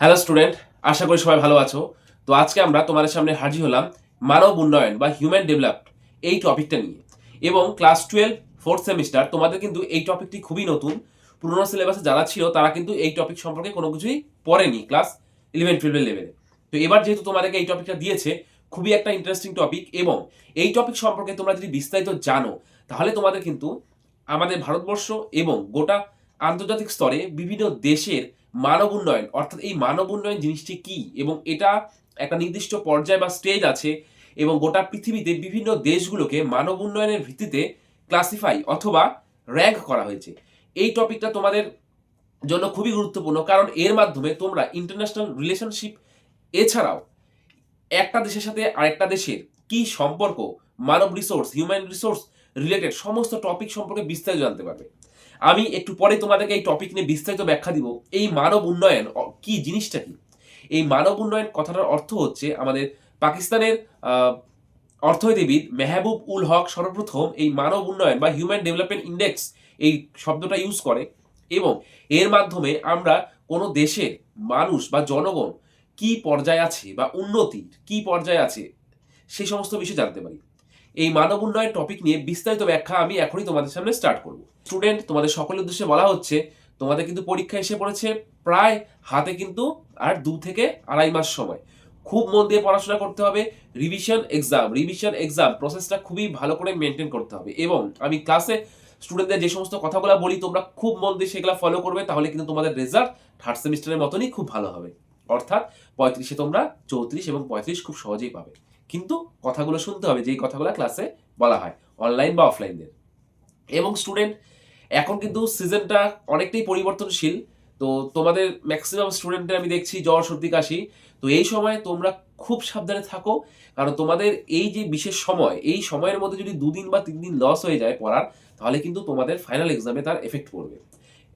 Hello student, আশা করি সবাই ভালো আছো। তো আজকে আমরা তোমাদের সামনে হাজির হলাম মানব উন্নয়ন বা হিউম্যান ডেভেলপ এই টপিকটা নিয়ে। এবং ক্লাস টুয়েলভ ফোর্থ সেমিস্টার তোমাদের কিন্তু এই টপিকটি খুবই নতুন। পুরোনো সিলেবাসে যারা ছিল, তারা কিন্তু এই টপিক সম্পর্কে কোনো কিছুই পড়েনি ক্লাস ইলেভেন টুয়েলভের লেভেলে তো এবার যেহেতু তোমাদেরকে এই টপিকটা দিয়েছে, খুবই একটা ইন্টারেস্টিং টপিক এবং এই টপিক সম্পর্কে তোমরা যদি বিস্তারিত জানো, তাহলে তোমাদের কিন্তু আমাদের ভারতবর্ষ এবং গোটা আন্তর্জাতিক স্তরে বিভিন্ন দেশের মানব উন্নয়ন, অর্থাৎ এই মানব উন্নয়ন জিনিসটি কি? এবং এটা একটা নির্দিষ্ট পর্যায় বা স্টেজ আছে এবং গোটা পৃথিবীতে বিভিন্ন দেশগুলোকে মানব উন্নয়নের ভিত্তিতে ক্লাসিফাই অথবা র্যাঙ্ক করা হয়েছে। এই টপিকটা তোমাদের জন্য খুবই গুরুত্বপূর্ণ কারণ এর মাধ্যমে তোমরা ইন্টারন্যাশনাল রিলেশনশিপ এছাড়াও একটা দেশের সাথে আরেকটা দেশের কি সম্পর্ক, মানব রিসোর্স হিউম্যান রিসোর্স রিলেটেড সমস্ত টপিক সম্পর্কে বিস্তারিত জানতে পারবে। আমি একটু পরে তোমাদেরকে এই টপিক নিয়ে বিস্তারিত ব্যাখ্যা দিব। এই মানব উন্নয়ন কি জিনিসটা কি? এই মানব উন্নয়ন কথাটার অর্থ হচ্ছে আমাদের পাকিস্তানের অর্থনীতিবিদ মেহবুব উল হক সর্বপ্রথম এই মানব উন্নয়ন বা হিউম্যান ডেভেলপমেন্ট ইন্ডেক্স এই শব্দটা ইউজ করে এবং এর মাধ্যমে আমরা কোনো দেশের মানুষ বা জনগণ কি পর্যায়ে আছে বা উন্নতির কি পর্যায়ে আছে সেই সমস্ত বিষয় জানতে পারি। এই মানব উন্নয়ন টপিক নিয়ে বিস্তারিত ব্যাখ্যা আমি এখনই তোমাদের সামনে স্টার্ট করব। স্টুডেন্ট তোমাদের সকলের উদ্দেশ্যে বলা হচ্ছে, তোমাদের কিন্তু পরীক্ষা এসে পড়েছে প্রায় হাতে কিন্তু আর দু থেকে আড়াই মাস সময়। খুব মন দিয়ে পড়াশোনা করতে হবে রিভিশন এক্সাম রিভিশন এক্সাম প্রসেসটা খুবই ভালো করে মেনটেন করতে হবে। এবং আমি ক্লাসে স্টুডেন্টদের যে সমস্ত কথাগুলো বলি, তোমরা খুব মন দিয়ে সেগুলো ফলো করবে, তাহলে কিন্তু তোমাদের রেজাল্ট থার্ড সেমিস্টারের মতনই খুব ভালো হবে। অর্থাৎ পঁয়ত্রিশে তোমরা চৌত্রিশ এবং পঁয়ত্রিশ খুব সহজেই পাবে। কিন্তু কথাগুলো শুনতে হবে, যেই কথাগুলো ক্লাসে বলা হয় অনলাইন বা অফলাইনের এবং স্টুডেন্ট এখন কিন্তু সিজনটা অনেকটাই পরিবর্তনশীল। তো তোমাদের ম্যাক্সিমাম স্টুডেন্টের আমি দেখছি জ্বর, সর্দি, কাশি। তো এই সময় তোমরা খুব সাবধানে থাকো, কারণ তোমাদের এই যে বিশেষ সময়, এই সময়ের মধ্যে যদি দুদিন বা তিন দিন লস হয়ে যায় পড়ার, তাহলে কিন্তু তোমাদের ফাইনাল এক্সামে তার এফেক্ট পড়বে।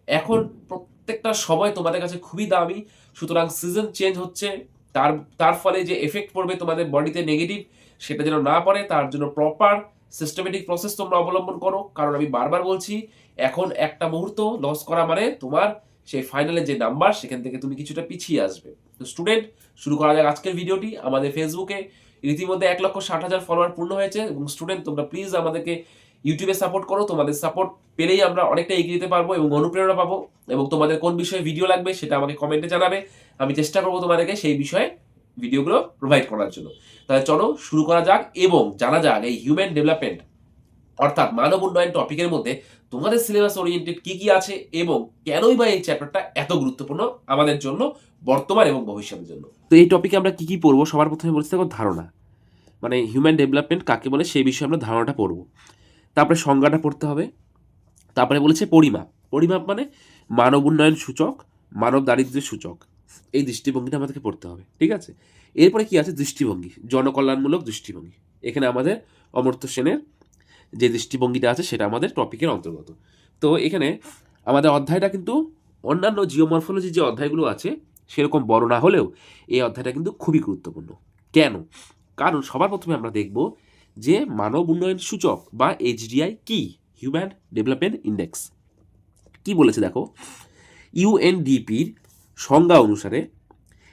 এখন প্রত্যেকটা সময় তোমাদের কাছে খুবই দামি, সুতরাং সিজন চেঞ্জ হচ্ছে তার তার ফলে যে এফেক্ট পড়বে তোমাদের বডিতে নেগেটিভ সেটা যেন না পড়ে, তার জন্য প্রপার সিস্টেমেটিক প্রসেস তোমরা অবলম্বন করো। কারণ আমি বারবার বলছি, এখন একটা মুহূর্ত লস করা মানে তোমার সেই ফাইনালে যে নাম্বার সেখান থেকে তুমি কিছুটা পিছিয়ে আসবে। তো স্টুডেন্ট শুরু করা যাক আজকের ভিডিওটি। আমাদের ফেসবুকে রীতিমধ্যে এক লক্ষ ষাট হাজার ফলোয়ার পূর্ণ হয়েছে এবং স্টুডেন্ট তোমরা প্লিজ আমাদেরকে ইউটিউবে সাপোর্ট করো, তোমাদের সাপোর্ট পেলেই আমরা অনেকটা এগিয়ে যেতে পারব এবং অনুপ্রেরণা পাবো। এবং তোমাদের কোন বিষয়ে ভিডিও লাগবে সেটা আমাকে কমেন্টে জানাবে। আমি চেষ্টা করব তোমাদেরকে সেই বিষয়ে ভিডিওগুলো প্রোভাইড করার জন্য। তাহলে চলো শুরু করা যাক এবং জানা যাক এই হিউম্যান ডেভেলপমেন্ট অর্থাৎ মানব উন্নয়ন টপিকের মধ্যে তোমাদের সিলেবাস ওরিয়েন্টেড কি কি আছে এবং কেনই বা এই চ্যাপ্টারটা এত গুরুত্বপূর্ণ আমাদের জন্য, বর্তমান এবং ভবিষ্যতের জন্য? তো এই টপিকে আমরা কি কি পড়ব সবার প্রথমে বলছি দেখো ধারণা। মানে হিউম্যান ডেভেলপমেন্ট কাকে বলে সেই বিষয়ে আমরা ধারণাটা পড়ব। তারপরে সংজ্ঞাটা পড়তে হবে। তারপরে বলেছে পরিমাপ। পরিমাপ মানে মানব উন্নয়ন সূচক, মানব দারিদ্র্যের সূচক। এই দৃষ্টিভঙ্গিটা আমাদেরকে পড়তে হবে, ঠিক আছে? এরপরে কি আছে? দৃষ্টিভঙ্গি, জনকল্যাণমূলক দৃষ্টিভঙ্গি। এখানে আমাদের অমর্ত্য সেনের যে দৃষ্টিভঙ্গিটা আছে, সেটা আমাদের টপিকের অন্তর্গত। তো এখানে আমাদের অধ্যায়টা কিন্তু অন্যান্য জিওমরফোলজি যে অধ্যায়গুলো আছে, সেরকম বড় না হলেও এই অধ্যায়টা কিন্তু খুবই গুরুত্বপূর্ণ। কেন? কারণ সবার প্রথমে আমরা দেখব যে মানব উন্নয়ন সূচক বা এইচডিআই কি? হিউম্যান ডেভেলপমেন্ট ইন্ডেক্স কি বলেছে দেখো? ইউএনডিপির সংজ্ঞা অনুসারে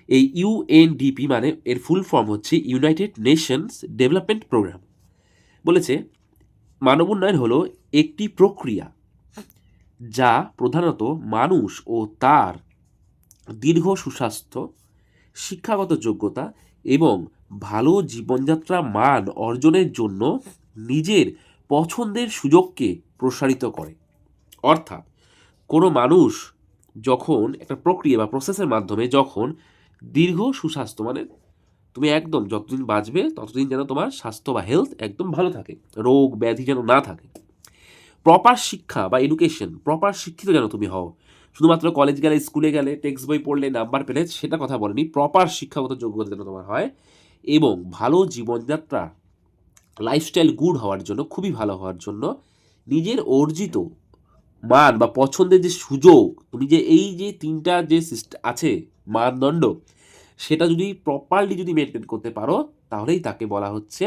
এই ইউএনডিপি মানে এর ফুল ফর্ম হচ্ছে ইউনাইটেড নেশনস ডেভেলপমেন্ট প্রোগ্রাম বলেছে, মানব উন্নয়ন হলো একটি প্রক্রিয়া যা প্রধানত মানুষ ও তার দীর্ঘ সুস্বাস্থ্য, শিক্ষাগত যোগ্যতা এবং ভালো জীবনযাত্রা মান অর্জনের জন্য নিজের পছন্দের সুযোগকে প্রসারিত করে। অর্থাৎ কোনো মানুষ যখন একটা প্রক্রিয়া বা প্রসেসের মাধ্যমে যখন দীর্ঘ সুস্বাস্থ্য মানে তুমি একদম যতদিন বাঁচবে ততদিন যেন তোমার স্বাস্থ্য বা হেলথ একদম ভালো থাকে, রোগ ব্যাধি যেন না থাকে। প্রপার শিক্ষা বা এডুকেশন প্রপার শিক্ষিত যেন তুমি হও। শুধুমাত্র কলেজ গেলে স্কুলে গেলে টেক্সট বই পড়লে নাম্বার পেলে, সেটা কথা বলেনি প্রপার শিক্ষাগত যোগ্যতা যেন তোমার হয় এবং ভালো জীবনযাত্রা লাইফস্টাইল গুড হওয়ার জন্য, খুবই ভালো হওয়ার জন্য নিজের অর্জিত মান বা পছন্দের যে সুযোগ, তুমি যে এই যে তিনটা যে আছে মানদণ্ড, সেটা যদি প্রপারলি যদি মেনটেন করতে পারো, তাহলেই তাকে বলা হচ্ছে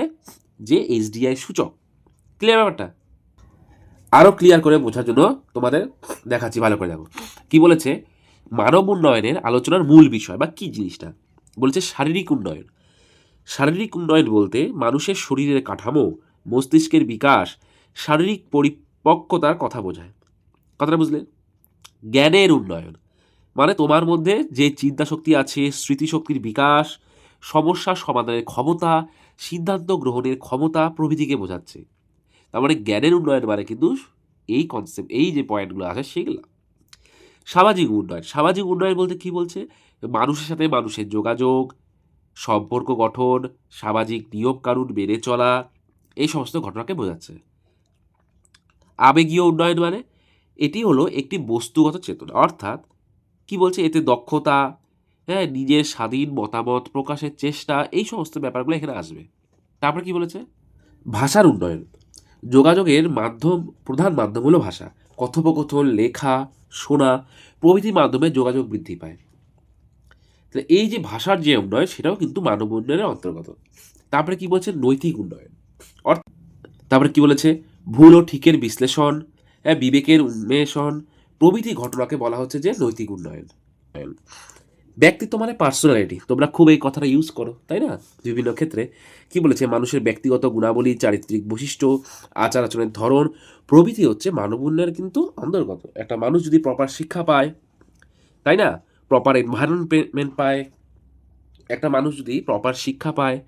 যে এইচডিআই সূচক। ক্লিয়ার ব্যাপারটা? আরও ক্লিয়ার করে বোঝার জন্য তোমাদের দেখাচ্ছি, ভালো করে দেখো। কি বলেছে? মানব উন্নয়নের আলোচনার মূল বিষয় বা কী জিনিসটা? বলেছে শারীরিক উন্নয়ন। শারীরিক উন্নয়ন বলতে মানুষের শরীরের কাঠামো, মস্তিষ্কের বিকাশ, শারীরিক পরিপক্কতার কথা বোঝায়। কথাটা বুঝলে? জ্ঞানের উন্নয়ন। মানে তোমার মধ্যে যে চিন্তা শক্তি আছে, স্মৃতিশক্তির বিকাশ সমস্যা সমাধানের ক্ষমতা, সিদ্ধান্ত গ্রহণের ক্ষমতা প্রভৃতিকে বোঝাচ্ছে। তার মানে জ্ঞানের উন্নয়ন মানে কিন্তু এই কনসেপ্ট এই যে পয়েন্টগুলো আছে সেগুলো। সামাজিক উন্নয়ন। সামাজিক উন্নয়ন বলতে কি বলছে? মানুষের সাথে মানুষের যোগাযোগ সম্পর্ক গঠন, সামাজিক নিয়মকানুন মেনে চলা, এই সমস্ত ঘটনাকে বোঝাচ্ছে। আবেগীয় উন্নয়ন মানে এটি হলো একটি বস্তুগত চেতনা। অর্থাৎ কি বলছে? এতে দক্ষতা হ্যাঁ নিজের স্বাধীন মতামত প্রকাশের চেষ্টা, এই সমস্ত ব্যাপারগুলো এখানে আসবে। তারপরে কি বলেছে? ভাষার উন্নয়ন। যোগাযোগের মাধ্যম, প্রধান মাধ্যম হলো ভাষা। কথোপকথন, লেখা, শোনা প্রভৃতির মাধ্যমে যোগাযোগ বৃদ্ধি পায়। তাহলে এই যে ভাষার যে উন্নয়ন, সেটাও কিন্তু মানব উন্নয়নের অন্তর্গত। তারপরে কি বলছে? নৈতিক উন্নয়ন। অর্থাৎ তারপরে কি বলেছে? ভুল ও ঠিকের বিশ্লেষণ হ্যাঁ বিবেকের উন্মেষণ, প্রভৃতি ঘটনাকে বলা হচ্ছে যে নৈতিক উন্নয়ন। ব্যক্তিত্ব মানে পার্সোনালিটি তোমরা খুব এই কথাটা ইউজ করো, তাই না? বিভিন্ন ক্ষেত্রে কি বলেছে? মানুষের ব্যক্তিগত গুণাবলী, চারিত্রিক বৈশিষ্ট্য, আচার আচরণের ধরন, প্রভৃতি হচ্ছে মানব উন্নয়নের কিন্তু অন্তর্গত। একটা মানুষ যদি প্রপার শিক্ষা পায়, তাই না? প্রপার এনভায়রনমেন্ট পায়, একটা মানুষ যদি প্রপার শিক্ষা পায়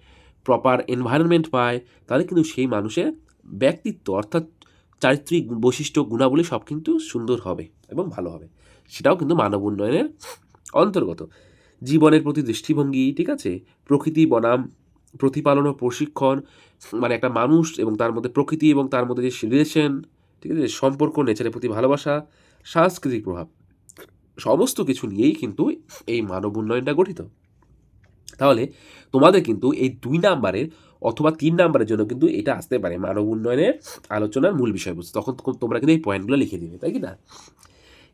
প্রপার এনভায়রনমেন্ট পায়, তাহলে কিন্তু সেই মানুষের ব্যক্তিত্ব অর্থাৎ চারিত্রিক বৈশিষ্ট্য, গুণাবলী সব কিন্তু সুন্দর হবে এবং ভালো হবে। সেটাও কিন্তু মানব উন্নয়নের অন্তর্গত। জীবনের প্রতি দৃষ্টিভঙ্গি, ঠিক আছে? প্রকৃতি, বনাম, প্রতিপালন ও প্রশিক্ষণ মানে একটা মানুষ এবং তার মধ্যে প্রকৃতি এবং তার মধ্যে যে রিলেশন ঠিক আছে? সম্পর্ক নেচারের প্রতি ভালোবাসা, সাংস্কৃতিক প্রভাব। সমস্ত কিছু নিয়েই কিন্তু এই মানব উন্নয়নটা গঠিত। তাহলে তোমাদের কিন্তু এই দুই নাম্বারের অথবা তিন নাম্বারের জন্য কিন্তু এটা আসতে পারে মানব উন্নয়নের আলোচনার মূল বিষয়বস্তু। তখন তোমরা কিন্তু এই পয়েন্টগুলো লিখে দিবে, তাই কি না?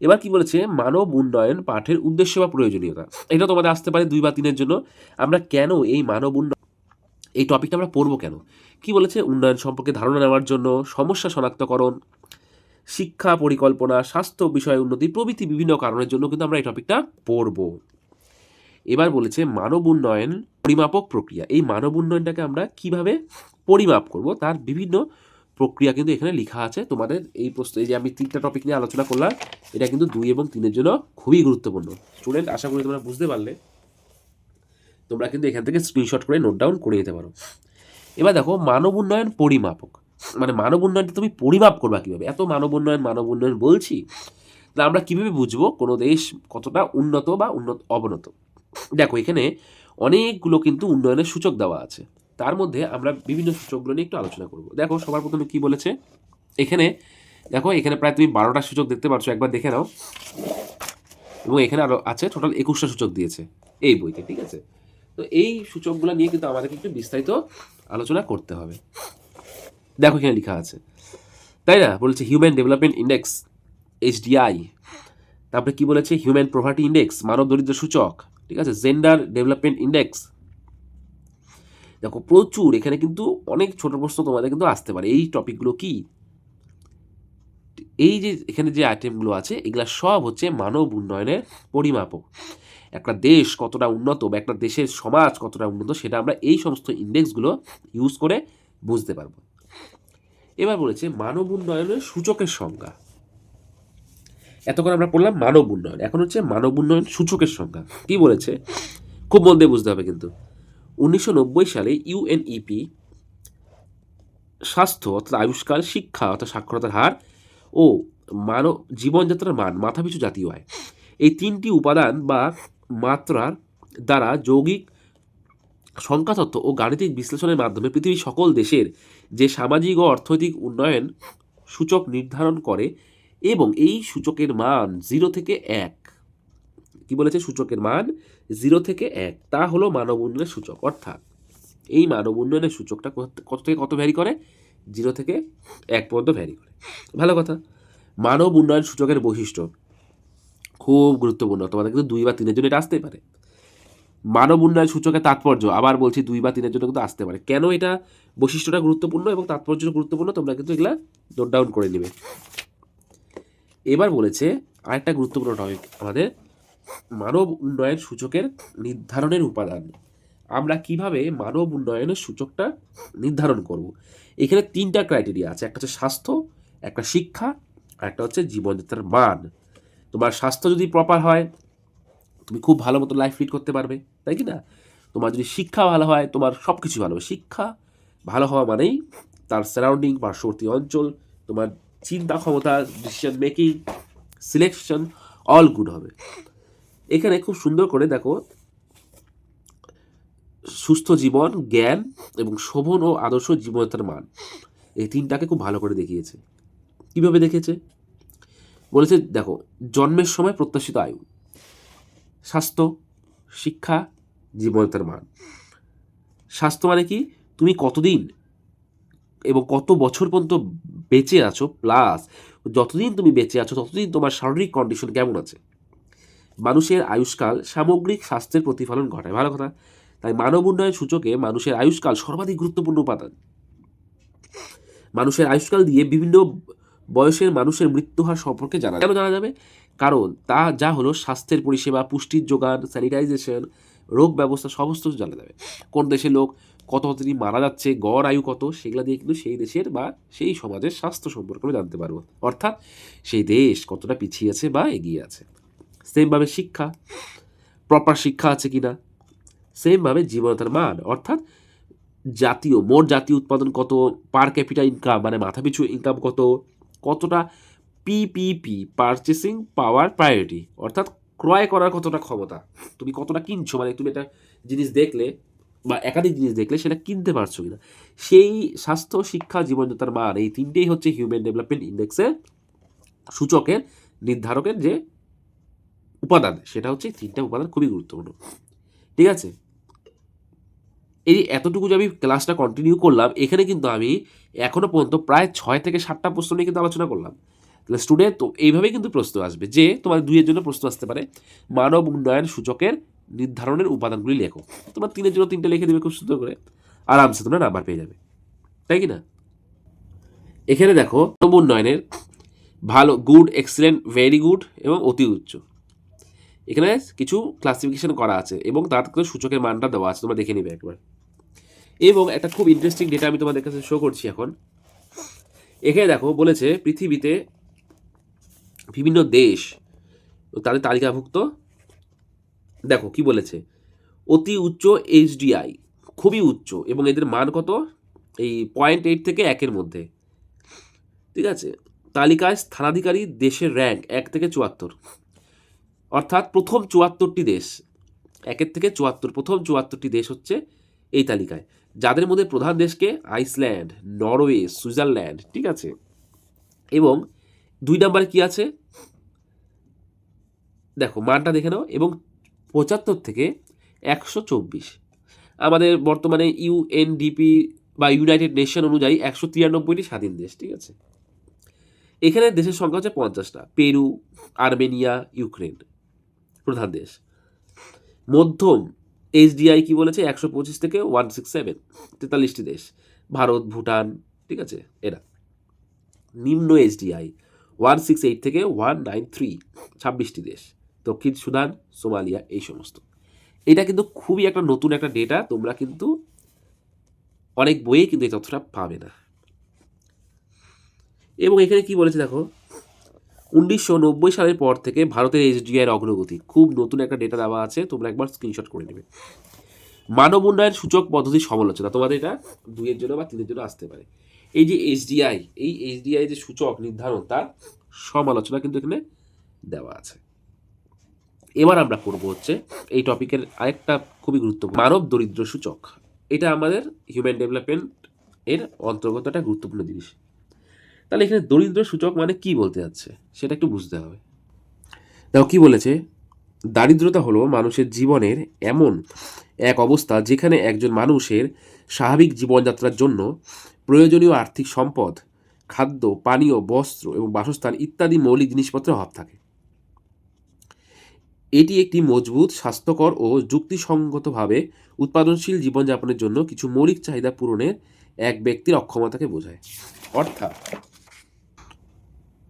এবার কি বলেছে? মানব উন্নয়ন পাঠের উদ্দেশ্য বা প্রয়োজনীয়তা। এটা তোমাদের আসতে পারে দুই বা তিনের জন্য। আমরা কেন এই মানব উন্নয়ন এই টপিকটা আমরা পড়ব কেন? কি বলেছে? উন্নয়ন সম্পর্কে ধারণা নেওয়ার জন্য, সমস্যা শনাক্তকরণ শিক্ষা পরিকল্পনা, স্বাস্থ্য বিষয় উন্নতি, প্রভৃতি বিভিন্ন কারণের জন্য কিন্তু আমরা এই টপিকটা পড়ব। এবার বলেছে মানব উন্নয়ন পরিমাপক প্রক্রিয়া। এই মানব উন্নয়নটাকে আমরা কীভাবে পরিমাপ করব, তার বিভিন্ন প্রক্রিয়া কিন্তু এখানে লেখা আছে। তোমাদের এই প্রশ্ন, এই যে আমি তিনটা টপিক নিয়ে আলোচনা করলাম, এটা কিন্তু দুই এবং তিনের জন্য খুবই গুরুত্বপূর্ণ। স্টুডেন্ট আশা করি তোমরা বুঝতে পারলে। তোমরা কিন্তু এখান থেকে স্ক্রিনশট করে নোট ডাউন করে নিতে পারো। এবার দেখো, মানব উন্নয়ন পরিমাপক। মানে মানব উন্নয়নটা তুমি পরিমাপ করবা কীভাবে? এত মানব উন্নয়ন মানব উন্নয়ন বলছি তাহলে আমরা কীভাবে বুঝব কোনো দেশ কতটা উন্নত বা উন্নত, অবনত? দেখো, এখানে অনেকগুলো কিন্তু উন্নয়নের সূচক দেওয়া আছে। তার মধ্যে আমরা বিভিন্ন সূচকগুলো নিয়ে একটু আলোচনা করব। দেখো, সবার প্রথমে কি বলেছে? এখানে, দেখো, এখানে প্রায় তুমি বারোটা সূচক দেখতে পাচ্ছ একবার দেখে নাও। এবং এখানে আরও আছে টোটাল একুশটা সূচক দিয়েছে এই বইতে, ঠিক আছে? তো এই সূচকগুলো নিয়ে কিন্তু আমাদেরকে একটু বিস্তারিত আলোচনা করতে হবে। দেখো এখানে লেখা আছে। তাই না? বলেছে হিউম্যান ডেভেলপমেন্ট ইন্ডেক্স এইচডিআই তারপরে কি বলেছে? হিউম্যান প্রভার্টি ইন্ডেক্স মানব দরিদ্র সূচক। ঠিক আছে? জেন্ডার ডেভেলপমেন্ট ইন্ডেক্স দেখো, প্রচুর। এখানে কিন্তু অনেক ছোট প্রশ্ন তোমাদের কিন্তু আসতে পারে। এই টপিকগুলো কি? এই যে এখানে যে আইটেমগুলো আছে, এগুলো সব হচ্ছে মানব উন্নয়নের পরিমাপক। একটা দেশ কতটা উন্নত বা একটা দেশের সমাজ কতটা উন্নত, সেটা আমরা এই সমস্ত ইন্ডেক্সগুলো ইউজ করে বুঝতে পারব। এবার বলেছে মানব উন্নয়নের সূচকের সংজ্ঞা। এতক্ষণ আমরা পড়লাম মানব উন্নয়ন। এখন হচ্ছে মানব উন্নয়ন সূচকের সংখ্যা কি বলেছে? খুব মন দিয়ে বুঝতে হবে কিন্তু। উনিশশো নব্বই সালে ইউএনইপি স্বাস্থ্য অর্থাৎ আয়ুষ্কাল, শিক্ষা অর্থাৎ সাক্ষরতার হার ও মানব জীবনযাত্রার মান মাথাপিছু জাতীয় আয়। এই তিনটি উপাদান বা মাত্রার দ্বারা যৌগিক সংখ্যাতত্ত্ব ও গাণিতিক বিশ্লেষণের মাধ্যমে পৃথিবীর সকল দেশের যে সামাজিক ও অর্থনৈতিক উন্নয়ন সূচক নির্ধারণ করে এবং এই সূচকের মান জিরো থেকে এক। কি বলেছে? সূচকের মান জিরো থেকে এক। তা হলো মানব উন্নয়নের সূচক, অর্থাৎ এই মানব উন্নয়নের সূচকটা কত- থেকে কত ভ্যারি করে? জিরো থেকে এক পর্যন্ত ভ্যারি করে। ভালো কথা। মানব উন্নয়ন সূচকের বৈশিষ্ট্য খুব গুরুত্বপূর্ণ। তোমাদের কিন্তু দুই বা তিনের জন্য এটা আসতেই পারে। মানব উন্নয়ন সূচকের তাৎপর্য, আবার বলছি দুই বা তিনের জন্য কিন্তু আসতে পারে। কেন এটা বৈশিষ্ট্যটা গুরুত্বপূর্ণ এবং তাৎপর্য গুরুত্বপূর্ণ? তোমরা কিন্তু এগুলা নোট ডাউন করে নেবে। এবার বলেছে আরেকটা গুরুত্বপূর্ণ টপিক আমাদের মানব উন্নয়ন সূচকের নির্ধারণের উপাদান। আমরা কীভাবে মানব উন্নয়নের সূচকটা নির্ধারণ করব? এখানে তিনটা ক্রাইটেরিয়া আছে, একটা হচ্ছে স্বাস্থ্য, একটা শিক্ষা আর একটা হচ্ছে জীবনযাত্রার মান। তোমার স্বাস্থ্য যদি প্রপার হয় তুমি খুব ভালো মতো লাইফ লিড করতে পারবে, তাই কি না? তোমার যদি শিক্ষা ভালো হয়, তোমার সব কিছু ভালো হবে। শিক্ষা ভালো হওয়া মানেই তার সারাউন্ডিং পার্শ্ববর্তী অঞ্চল, তোমার চিন্তা ক্ষমতা decision making selection all good হবে। এখানে খুব সুন্দর করে দেখো, সুস্থ জীবন, জ্ঞান এবং শোভন ও আদর্শ জীবনযাত্রার মান এই তিনটাকে খুব ভালো করে দেখিয়েছে। কীভাবে দেখেছে বলেছে, দেখো, জন্মের সময় প্রত্যাশিত আয়ু। স্বাস্থ্য শিক্ষা জীবনযাত্রার মান। স্বাস্থ্য মানে কি? তুমি কতদিন এবং কত বছর পর্যন্ত বেঁচে আছো প্লাস যতদিন তুমি বেঁচে আছো ততদিন তোমার শারীরিক কন্ডিশন কেমন আছে? মানুষের আয়ুষ্কাল সামগ্রিক স্বাস্থ্যের প্রতিফলন ঘটায়। ভালো কথা। তাই মানব উন্নয়ন সূচকে মানুষের আয়ুষ্কাল সর্বাধিক গুরুত্বপূর্ণ উপাদান। মানুষের আয়ুষ্কাল দিয়ে বিভিন্ন বয়সের মানুষের মৃত্যু হার সম্পর্কে জানা কেন জানা যাবে? কারণ তা যা হলো স্বাস্থ্যের পরিষেবা, পুষ্টির যোগান, স্যানিটাইজেশন, রোগ ব্যবস্থা, সমস্ত কিছু জানা যাবে। কোন দেশের লোক কত কতদিন মারা যাচ্ছে, গড় আয়ু কত, সেগুলো দিয়ে কিন্তু সেই দেশের বা সেই সমাজের স্বাস্থ্য সম্পর্কে আমরা জানতে পারব। অর্থাৎ সেই দেশ কতটা পিছিয়ে আছে বা এগিয়ে আছে। সেমভাবে শিক্ষা প্রপার শিক্ষা আছে কি না সেমভাবে জীবনতার মান, অর্থাৎ জাতীয়, মোট জাতীয় উৎপাদন কত পার ক্যাপিটা ইনকাম মানে মাথাপিছু ইনকাম কত কতটা পিপিপি পারচেসিং পাওয়ার প্রায়োরিটি অর্থাৎ ক্রয় করার কতটা ক্ষমতা। তুমি কতটা কিনছো? মানে তুমি একটা জিনিস দেখলে বা একাধিক জিনিস দেখলে সেটা কিনতে পারছ কিনা। সেই স্বাস্থ্য, শিক্ষা, জীবনযাত্রার মান, এই তিনটেই হচ্ছে হিউম্যান ডেভেলপমেন্ট ইন্ডেক্সের সূচকের, নির্ধারকের যে উপাদান, সেটা হচ্ছে তিনটা উপাদান খুবই গুরুত্বপূর্ণ। ঠিক আছে? এই এতটুকু যে আমি ক্লাসটা কন্টিনিউ করলাম, এখানে কিন্তু আমি এখনও পর্যন্ত প্রায় ছয় থেকে সাতটা প্রশ্ন নিয়ে কিন্তু আলোচনা করলাম। তাহলে স্টুডেন্ট তো এইভাবেই কিন্তু প্রশ্ন আসবে যে তোমার দুইয়ের জন্য প্রশ্ন আসতে পারে। মানব উন্নয়ন সূচকের নির্ধারণের উপাদানগুলি লেখো। তোমার তিনের জন্য তিনটে লিখে দেবে খুব সুন্দর করে। আরামসে তোমরা নাম্বার পেয়ে যাবে। তাই কি না? এখানে দেখো, মানব উন্নয়নের ভালো গুড এক্সেলেন্ট ভেরি গুড এবং অতি উচ্চ। এখানে কিছু ক্লাসিফিকেশন করা আছে এবং তার সূচকের মানটা দেওয়া আছে। তোমরা দেখে নিবে একবার। এবং একটা খুব ইন্টারেস্টিং ডেটা আমি তোমাদের কাছে শো করছি এখন। এখানে দেখো বলেছে পৃথিবীতে বিভিন্ন দেশ তাদের তালিকাভুক্ত। দেখো কি বলেছে, অতি উচ্চ এইচডিআই খুবই উচ্চ এবং এদের মান কত? এই পয়েন্ট এইট থেকে একের মধ্যে। ঠিক আছে? তালিকায় স্থানাধিকারী দেশের র্যাঙ্ক এক থেকে চুয়াত্তর। অর্থাৎ প্রথম চুয়াত্তরটি দেশ একের থেকে চুয়াত্তর, প্রথম চুয়াত্তরটি দেশ হচ্ছে এই তালিকায়। যাদের মধ্যে প্রধান দেশকে আইসল্যান্ড, নরওয়ে, সুইজারল্যান্ড, ঠিক আছে? এবং দুই নাম্বার কি আছে? দেখো, মানটা দেখে নাও, এবং পঁচাত্তর থেকে একশো চব্বিশ। আমাদের বর্তমানে ইউএনডিপি বা ইউনাইটেড নেশন অনুযায়ী একশো তিরানব্বইটি স্বাধীন দেশ, ঠিক আছে? এখানে দেশের সংখ্যা হচ্ছে পঞ্চাশটা। পেরু, আর্মেনিয়া, ইউক্রেন প্রধান দেশ। মধ্যম এইচডিআই কি বলেছে? একশো পঁচিশ থেকে ওয়ান সিক্স সেভেন তেতাল্লিশটি দেশ। ভারত, ভুটান, ঠিক আছে? এরা। নিম্ন এইচডিআই ওয়ান সিক্স এইট থেকে ওয়ান নাইন থ্রি ছাব্বিশটি দেশ। দক্ষিণ সুদান, সোমালিয়া, এই সমস্ত। এটা কিন্তু খুবই একটা নতুন একটা ডেটা তোমরা কিন্তু অনেক বইয়ে কিন্তু এই তথ্যটা পাবে না। এবং এখানে কি বলেছে দেখো? উনিশশো নব্বই সালের পর থেকে ভারতের এইচডিআইয়ের অগ্রগতি। খুব নতুন একটা ডেটা দেওয়া আছে, তোমরা একবার স্ক্রিনশট করে নেবে। মানব উন্নয়ন সূচক পদ্ধতির সমালোচনা, তোমাদের এটা দুইয়ের জন্য বা তিনের জন্য আসতে পারে। এই যে এইচডিআই এই এইচডিআই যে সূচক নির্ধারণ, তার সমালোচনা কিন্তু এখানে দেওয়া আছে। এবার আমরা করব হচ্ছে এই টপিকের আরেকটা খুবই গুরুত্বপূর্ণ, মানব দরিদ্র সূচক। এটা আমাদের হিউম্যান ডেভেলপমেন্ট এর অন্তর্গত একটা গুরুত্বপূর্ণ জিনিস। তাহলে এখানে দরিদ্র সূচক মানে কি বলতে যাচ্ছে? সেটা একটু বুঝতে হবে। দেখো, কি বলেছে? দারিদ্রতা হলো মানুষের জীবনের এমন এক অবস্থা যেখানে একজন মানুষের স্বাভাবিক জীবনযাত্রার জন্য প্রয়োজনীয় আর্থিক সম্পদ, খাদ্য, পানীয়, বস্ত্র এবং বাসস্থান ইত্যাদি মৌলিক জিনিসপত্রের অভাব থাকে। এটি একটি মজবুত, স্বাস্থ্যকর ও যুক্তিসঙ্গতভাবে উৎপাদনশীল জীবনযাপনের জন্য কিছু মৌলিক চাহিদা পূরণের এক ব্যক্তির অক্ষমতাকে বোঝায়। অর্থাৎ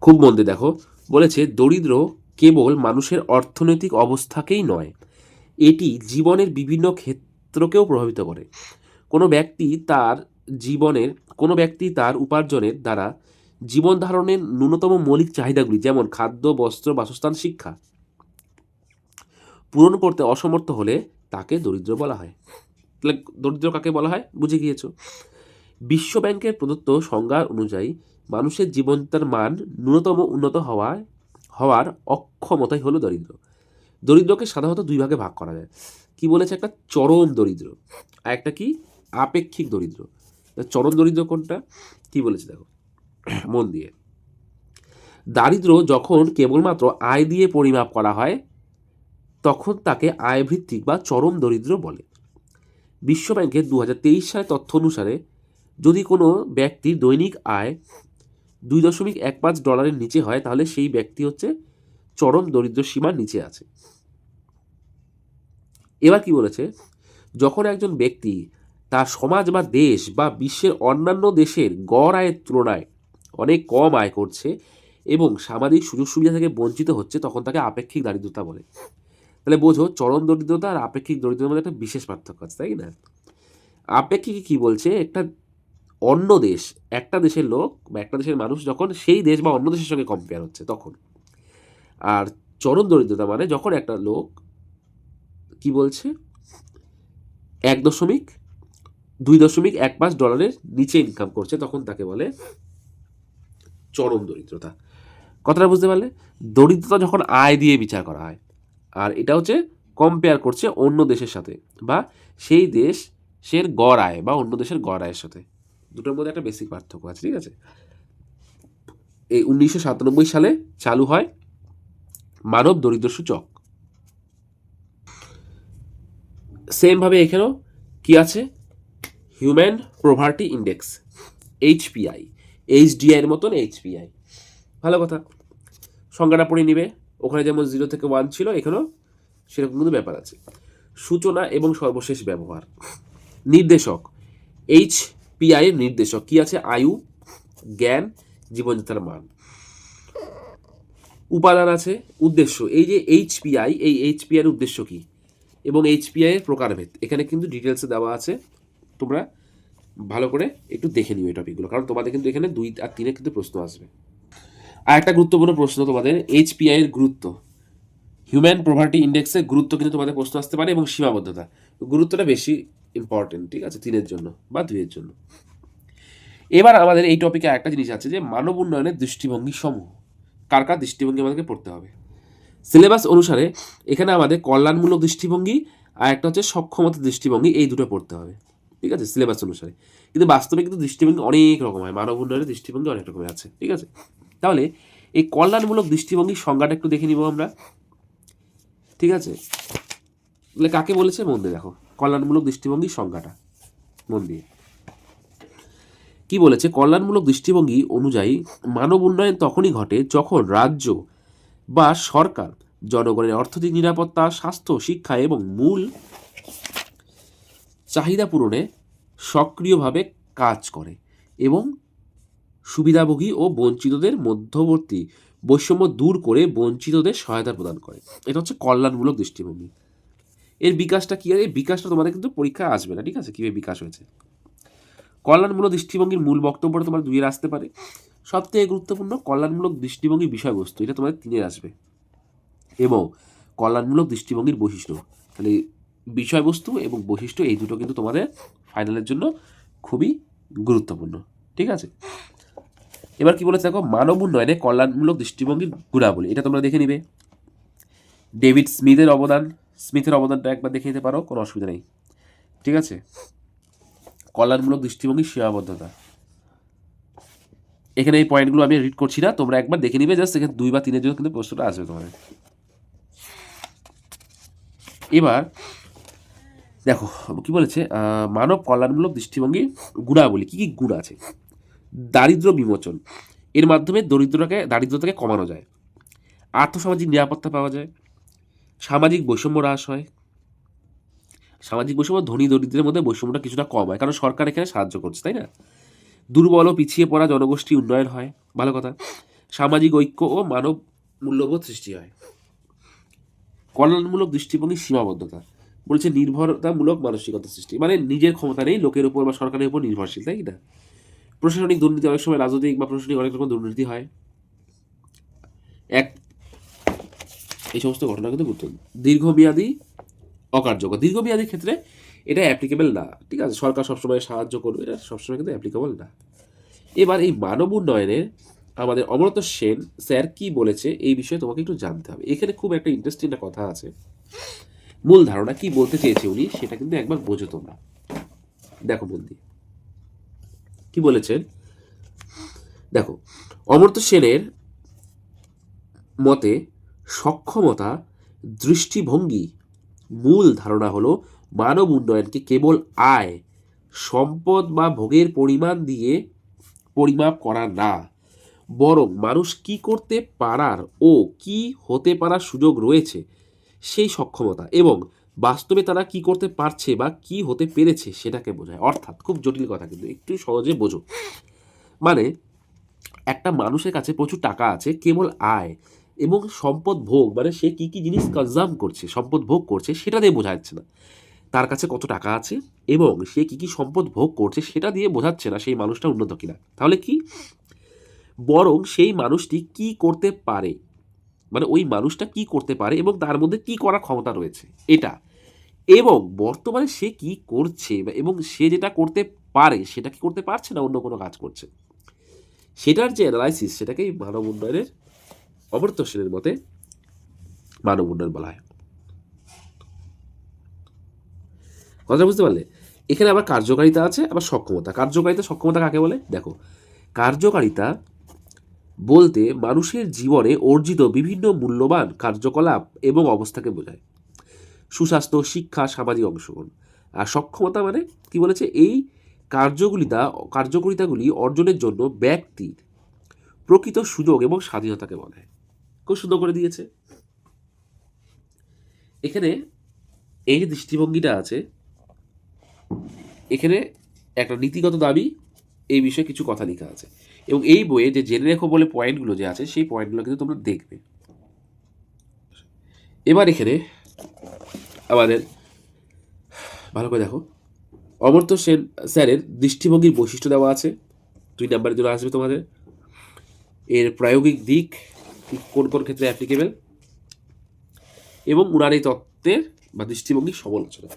খুব মন দিয়ে দেখো। বলেছে, দরিদ্র কেবল মানুষের অর্থনৈতিক অবস্থাকেই নয়, এটি জীবনের বিভিন্ন ক্ষেত্রকেও প্রভাবিত করে। কোনো ব্যক্তি তার জীবনের, কোনো ব্যক্তি তার উপার্জনের দ্বারা জীবন ধারণের ন্যূনতম মৌলিক চাহিদাগুলি যেমন খাদ্য, বস্ত্র, বাসস্থান, শিক্ষা পূরণ করতে অসমর্থ হলে তাকে দরিদ্র বলা হয়। তাহলে দরিদ্র কাকে বলা হয়? বুঝে গিয়েছো। বিশ্ব ব্যাংকের প্রদত্ত সংজ্ঞা অনুযায়ী মানুষের জীবনযাত্রার মান ন্যূনতম উন্নত হওয়ায় হওয়ার অক্ষমতাই হলো দরিদ্র। দরিদ্রকে সাধারণত দুই ভাগে ভাগ করা যায়। কি বলেছে একটা? চরম দরিদ্র। আর একটা কি? আপেক্ষিক দরিদ্র। চরম দরিদ্র কোনটা? কি বলেছে দেখো? মন দিয়ে। দারিদ্র যখন কেবলমাত্র আয় দিয়ে পরিমাপ করা হয়, তখন তাকে আয়ভিত্তিক বা চরম দরিদ্র বলে। বিশ্ব ব্যাংকের দু সালের তথ্য অনুসারে যদি কোনো ব্যক্তির দৈনিক আয় দুই দশমিক এক পাঁচ ডলারের নিচে হয়, তাহলে সেই ব্যক্তি হচ্ছে চরম দরিদ্র সীমার নিচে আছে। এবার কি বলেছে? যখন একজন ব্যক্তি তার সমাজ বা দেশ বা বিশ্বের অন্যান্য দেশের গড় আয়ের তুলনায় অনেক কম আয় করছে এবং সামাজিক সুযোগ সুবিধা থেকে বঞ্চিত হচ্ছে, তখন তাকে আপেক্ষিক দারিদ্রতা বলে। তাহলে বোঝো, চরম দরিদ্রতা আর আপেক্ষিক দরিদ্রতার মধ্যে একটা বিশেষ পার্থক্য আছে, তাই না? আপেক্ষিক কি বলছে? একটা অন্য দেশ, একটা দেশের লোক বা একটা দেশের মানুষ যখন সেই দেশ বা অন্য দেশের সঙ্গে কম্পেয়ার হচ্ছে তখন। আর চরম দরিদ্রতা মানে যখন একটা লোক কি বলছে? এক দশমিক, দুই দশমিক এক পাঁচ ডলারের নিচে ইনকাম করছে, তখন তাকে বলে চরম দরিদ্রতা। কথাটা বুঝতে পারলে? দরিদ্রতা যখন আয় দিয়ে বিচার করা হয়, আর এটা হচ্ছে কম্পেয়ার করছে অন্য দেশের সাথে বা সেই দেশের গড় আয় বা অন্য দেশের গড় আয়ের সাথে। দুটোর মধ্যে একটা বেসিক পার্থক্য আছে, ঠিক আছে? এই উনিশশো সাতানব্বই সালে চালু হয় মানব দরিদ্র সূচক সেমভাবে এখানেও কি আছে? Human poverty index HPI HDI এর মতন এইচপিআই ভালো কথা। সংজ্ঞাটা পড়ে নিবে। ওখানে যেমন জিরো থেকে ওয়ান ছিল, এখানেও সেরকম কিন্তু ব্যাপার আছে। সূচনা এবং সর্বশেষ ব্যবহার। নির্দেশক এইচ পিআই এর নির্দেশক। কি আছে? আয়ু, জ্ঞান, জীবনযাত্রার মান। উপাদান আছে, উদ্দেশ্য। এই যে এইচপিআই এই এইচপিআই এর উদ্দেশ্য কি? এবং এইচপিআই এর প্রকারভেদ। এখানে কিন্তু ডিটেলসে দেওয়া আছে। তোমরা ভালো করে একটু দেখে নিও এই টপিকগুলো কারণ তোমাদের কিন্তু এখানে দুই আর তিনে কিন্তু প্রশ্ন আসবে। আর একটা গুরুত্বপূর্ণ প্রশ্ন তোমাদের এইচপিআই এর গুরুত্ব। হিউম্যান প্রভার্টি ইন্ডেক্সের গুরুত্ব কিন্তু তোমাদের প্রশ্ন আসতে পারে এবং সীমাবদ্ধতা। গুরুত্বটা বেশি। ইম্পর্টেন্ট ঠিক আছে? তিনের জন্য বা দুইয়ের জন্য। এবার আমাদের এই টপিকে একটা জিনিস আছে যে, মানব উন্নয়নের দৃষ্টিভঙ্গি সমূহ। কার কার দৃষ্টিভঙ্গি আমাদেরকে পড়তে হবে? সিলেবাস অনুসারে এখানে আমাদের কল্যাণমূলক দৃষ্টিভঙ্গি আর একটা হচ্ছে সক্ষমতা দৃষ্টিভঙ্গি, এই দুটো পড়তে হবে। ঠিক আছে? সিলেবাস অনুসারে। কিন্তু বাস্তবে কিন্তু দৃষ্টিভঙ্গি অনেক রকম হয় মানব উন্নয়নের দৃষ্টিভঙ্গি অনেক রকমের আছে। ঠিক আছে? তাহলে এই কল্যাণমূলক দৃষ্টিভঙ্গির সংজ্ঞাটা একটু দেখে নিব আমরা। ঠিক আছে? তাহলে কাকে বলেছে? মন দেখো। কল্যাণমূলক দৃষ্টিভঙ্গির সংজ্ঞাটা, মন দিয়ে। কি বলেছে? কল্যাণমূলক দৃষ্টিভঙ্গি অনুযায়ী মানব উন্নয়ন তখনই ঘটে যখন রাজ্য বা সরকার, জনগণের অর্থনৈতিক নিরাপত্তা, স্বাস্থ্য, শিক্ষা এবং মূল চাহিদা পূরণে সক্রিয়ভাবে কাজ করে এবং সুবিধাভোগী ও বঞ্চিতদের মধ্যবর্তী বৈষম্য দূর করে বঞ্চিতদের সহায়তা প্রদান করে। এটা হচ্ছে কল্যাণমূলক দৃষ্টিভঙ্গি। এর বিকাশটা কী আছে এই বিকাশটা তোমাদের কিন্তু পরীক্ষায় আসবে না, ঠিক আছে? কীভাবে বিকাশ হয়েছে? কল্যাণমূলক দৃষ্টিভঙ্গির মূল বক্তব্যটা তোমার দুইয়ের আসতে পারে। সবথেকে গুরুত্বপূর্ণ কল্যাণমূলক দৃষ্টিভঙ্গির বিষয়বস্তু, এটা তোমাদের তিনের আসবে। এবং কল্যাণমূলক দৃষ্টিভঙ্গির বৈশিষ্ট্য, তাহলে বিষয়বস্তু এবং বৈশিষ্ট্য এই দুটো কিন্তু তোমাদের ফাইনালের জন্য খুবই গুরুত্বপূর্ণ, ঠিক আছে? এবার কি বলেছে দেখো, মানব উন্নয়নে কল্যাণমূলক দৃষ্টিভঙ্গির গুণাবলী, এটা তোমরা দেখে নিবে। ডেভিড স্মিথের অবদান স্মিথের অবদানটা একবার দেখে নিতে পারো, কোনো অসুবিধা নেই। ঠিক আছে? কল্যাণমূলক দৃষ্টিভঙ্গি, সীমাবদ্ধতা। এখানে এই পয়েন্টগুলো আমি রিড করছি না, তোমরা একবার দেখে নিবে জাস্ট এখানে দুই বা তিনের জন্য কিন্তু প্রশ্নটা আসবে তোমাদের। এবার, দেখো, কি বলেছে? মানব কল্যাণমূলক দৃষ্টিভঙ্গি গুণাবলী, কি কি গুণ আছে? দারিদ্র বিমোচন, এর মাধ্যমে দরিদ্রতাকে দারিদ্রতাকে কমানো যায়। আর্থসামাজিক নিরাপত্তা পাওয়া যায়। সামাজিক বৈষম্য হ্রাস হয়। সামাজিক বৈষম্য ধনী দরিদ্রের মধ্যে বৈষম্যটা কিছুটা কম হয়, কারণ সরকার এখানে সাহায্য করছে, তাই না? দুর্বল ও পিছিয়ে পড়া জনগোষ্ঠী উন্নয়ন হয়, ভালো কথা। সামাজিক ঐক্য ও মানব মূল্যবোধ সৃষ্টি হয়। কল্যাণমূলক দৃষ্টিভঙ্গির সীমাবদ্ধতা, বলছে নির্ভরতামূলক মানসিকতা সৃষ্টি মানে নিজের ক্ষমতা নেই, লোকের উপর বা সরকারের উপর নির্ভরশীল, তাই না? প্রশাসনিক দুর্নীতি অনেক সময় রাজনৈতিক বা প্রশাসনিক অনেক রকম দুর্নীতি হয়। এক এই সমস্ত ঘটনা কিন্তু গুরুত্ব দীর্ঘমেয়াদী অকার্যকর। দীর্ঘমেয়াদী ক্ষেত্রে এটা অ্যাপ্লিকেবল না। ঠিক আছে, সরকার সবসময় সাহায্য করবে, এটা সবসময় কিন্তু অ্যাপ্লিকেবল না। এবার এই মানব উন্নয়নের আমাদের অমরত সেন স্যার কি বলেছে এই বিষয়ে তোমাকে একটু জানতে হবে। এখানে খুব একটা ইন্টারেস্টিং একটা কথা আছে। মূল ধারণা কি বলতে চেয়েছে উনি সেটা কিন্তু একবার বোঝো তোমরা। দেখো দিয়ে কি বলেছেন দেখো অমর্ত্য সেনের মতে সক্ষমতা দৃষ্টিভঙ্গি মূল ধারণা হলো মানব উন্নয়নকে কেবল আয়, সম্পদ বা ভোগের পরিমাণ দিয়ে পরিমাপ করা না, বরং মানুষ কি করতে পারার ও কি হতে পারার সুযোগ রয়েছে সেই সক্ষমতা এবং বাস্তবে তারা কি করতে পারছে বা কি হতে পেরেছে সেটাকে বোঝায়। অর্থাৎ খুব জটিল কথা, কিন্তু একটু সহজে বোঝো। মানে একটা মানুষের কাছে প্রচুর টাকা আছে, কেবল আয়। এবং সম্পদ ভোগ মানে সে কি কি জিনিস কনজাম করছে, সম্পদ ভোগ করছে, সেটা দিয়ে বোঝা যাচ্ছে না। তার কাছে কত টাকা আছে এবং সে কি কি সম্পদ ভোগ করছে, সেটা দিয়ে বোঝাচ্ছে না সেই মানুষটা উন্নত কিনা। তাহলে কি? বরং সেই মানুষটি কি করতে পারে? মানে ওই মানুষটা কি করতে পারে এবং তার মধ্যে কি করার ক্ষমতা রয়েছে? এটা। এবং বর্তমানে সে কি করছে এবং সে যেটা করতে পারে, সেটা কি করতে পারছে না অন্য কোনো কাজ করছে? সেটার যে অ্যানালাইসিস সেটাকেই মানব উন্নয়নের অমর্ত্য সেনের মতে মানব উন্নয়ন বলা হয়। কথা বুঝতে পারলে? এখানে আবার কার্যকারিতা আছে, আবার সক্ষমতা। কার্যকারিতা, সক্ষমতা কাকে বলে? দেখো, কার্যকারিতা বলতে মানুষের জীবনে অর্জিত বিভিন্ন মূল্যবান কার্যকলাপ এবং অবস্থাকে বোঝায়। সুস্বাস্থ্য, শিক্ষা, সামাজিক অংশগ্রহণ। আর সক্ষমতা মানে কি বলেছে? এই কার্যগুলিতা, কার্যকরিতাগুলি অর্জনের জন্য ব্যক্তির প্রকৃত সুযোগ এবং স্বাধীনতাকে বলে। সুন্দর করে দিয়েছে। এখানে এই যে দৃষ্টিভঙ্গিটা আছে, এখানে একটা নীতিগত দাবি, এই বিষয়ে কিছু কথা লেখা আছে। এবং এই বইয়ে যে জেনে রেখো বলে পয়েন্টগুলো যে আছে, সেই পয়েন্টগুলো কিন্তু তোমরা দেখবে। এবার এখানে আমাদের, ভালো করে দেখো, অমর্ত্য সেন স্যারের দৃষ্টিভঙ্গির বৈশিষ্ট্য দেওয়া আছে। দুই নাম্বারের জন্য আসবে তোমাদের, এর প্রায়োগিক দিক কোন কোন ক্ষেত্রে অ্যাপ্লিকেবল এবং উনার এই তত্ত্বের বা দৃষ্টিভঙ্গির সমালোচনা।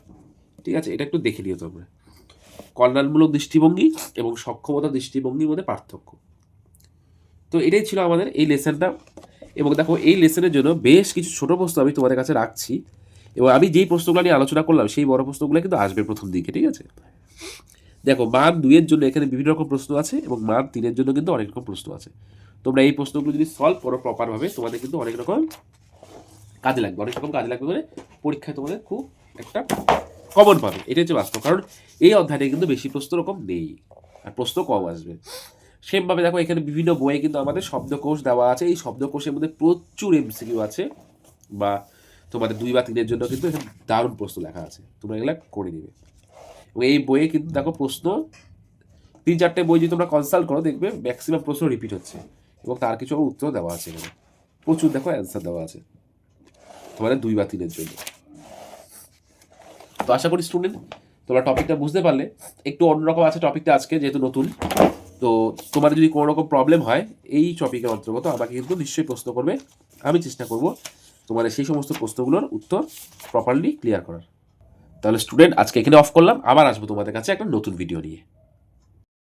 ঠিক আছে? এটা একটু দেখে নিও তোমরা। কল্যাণমূলক দৃষ্টিভঙ্গি এবং সক্ষমতা দৃষ্টিভঙ্গির মধ্যে পার্থক্য। তো এটাই ছিল আমাদের এই লেসনটা। এবং দেখো, এই লেসনের জন্য বেশ কিছু ছোটো প্রশ্ন আমি তোমাদের কাছে রাখছি। এবং আমি যেই প্রশ্নগুলো নিয়ে আলোচনা করলাম, সেই বড় প্রশ্নগুলো কিন্তু আসবে প্রথম দিকে, ঠিক আছে? দেখো মান দুইয়ের জন্য এখানে বিভিন্ন রকম প্রশ্ন আছে এবং মান তিনের জন্য কিন্তু অনেক রকম প্রশ্ন আছে। তোমরা এই প্রশ্নগুলো যদি সলভ করো প্রপারভাবে তোমাদের কিন্তু অনেক রকম কাজে লাগবে। অনেক রকম কাজে লাগবে বলে পরীক্ষায় তোমাদের খুব একটা কমন পাবে। এটা হচ্ছে বাস্তব, কারণ এই অধ্যায়টা কিন্তু বেশি প্রশ্ন রকম নেই, আর প্রশ্ন কম আসবে। সেমভাবে দেখো, এখানে বিভিন্ন বইয়ে কিন্তু আমাদের শব্দকোষ দেওয়া আছে। এই শব্দকোষের মধ্যে প্রচুর এমসিকিউ আছে বা তোমাদের দুই বা তিনের জন্য কিন্তু এখানে দারুণ প্রশ্ন লেখা আছে। তোমরা এগুলো করে নিবে। এই বইয়ে কিন্তু দেখো প্রশ্ন, তিন চারটে বই যদি তোমরা কনসাল্ট করো, দেখবে ম্যাক্সিমাম প্রশ্ন রিপিট হচ্ছে এবং তার কিছু উত্তর দেওয়া আছে এখানে। প্রচুর দেখো অ্যান্সার দেওয়া আছে। তোমাদের দুই বা তিনের জন্য। তো আশা করি স্টুডেন্ট তোমরা টপিকটা বুঝতে পারলে। একটু অন্যরকম আছে টপিকটা আজকে, যেহেতু নতুন। তো তোমার যদি কোনো রকম প্রবলেম হয়, এই টপিকের অন্তর্গত আমাকে কিন্তু নিশ্চয়ই প্রশ্ন করবে। আমি চেষ্টা করব তোমাদের সেই সমস্ত প্রশ্নগুলোর উত্তর প্রপারলি ক্লিয়ার করার। তাহলে স্টুডেন্ট আজকে এখানে অফ করলাম। আবার আসব তোমাদের কাছে একটা নতুন ভিডিও নিয়ে।